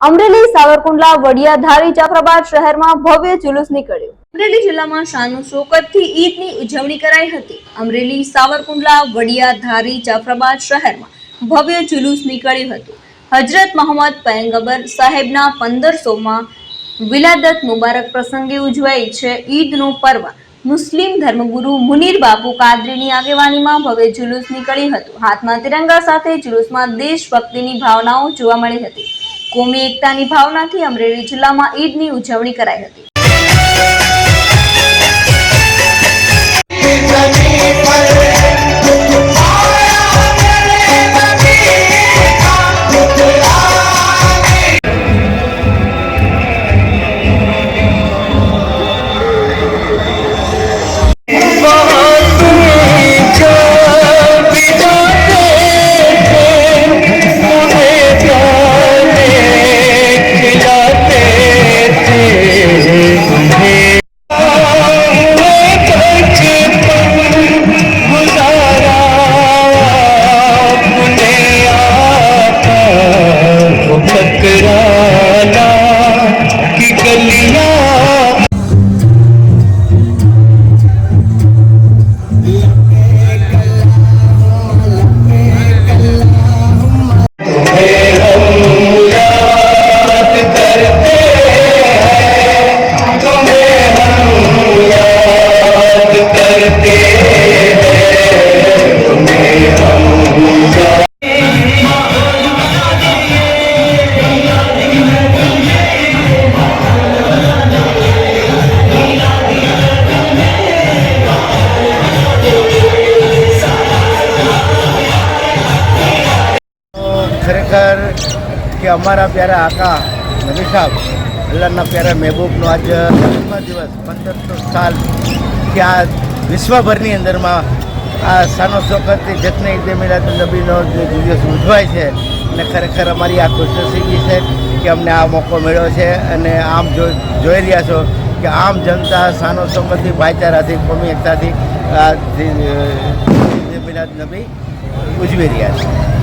અમરેલી, સાવરકુંડલા, વડિયા, ધારી, જાફરાબાદ શહેરમાં ભવ્ય જુલુસ નીકળ્યો. અમરેલી જિલ્લામાં શાનુ શોકતથી ઈદની ઉજવણી કરાઈ હતી. અમરેલી, સાવરકુંડલા, વડિયા, ધારી, જાફરાબાદ શહેરમાં ભવ્ય જુલુસ નીકળ્યું હતું. હજરત મોહમ્મદ પયંગબર સાહેબના પંદરસોમાં વિલાદત મુબારક પ્રસંગે ઉજવાય છે ઈદનું પર્વ. મુસ્લિમ ધર્મગુરુ મુનીર બાપુ કાદરીની આગેવાનીમાં ભવ્ય જુલુસ નીકળ્યું હતું. હાથમાં તિરંગા સાથે જુલુસમાં દેશભક્તિની ભાવનાઓ જોવા મળી હતી. કોમી એકતાની ભાવનાથી અમરેલી જિલ્લામાં ઈદની ઉજવણી કરાઈ હતી. Hey. ખરેખર કે અમારા પ્યારા આકા નબી સાહેબ, અલ્લાહના પ્યારા મહેબૂબનો આજ જન્મ દિવસ, પંદરસો સાલ કે આ વિશ્વભરની અંદરમાં આ સાનો શોકતથી જતને ઈદે મિલાદ નબીનો જે દિવસ ઉજવાય છે અને ખરેખર અમારી આ ખુશનસીબી છે કે અમને આ મોકો મળ્યો છે અને આમ જોઈ રહ્યા છો કે આમ જનતા સાનો શોકતથી ભાઈચારાથી કોમી એકતાથી આ મિલાદ નબી ઉજવી રહ્યા છે.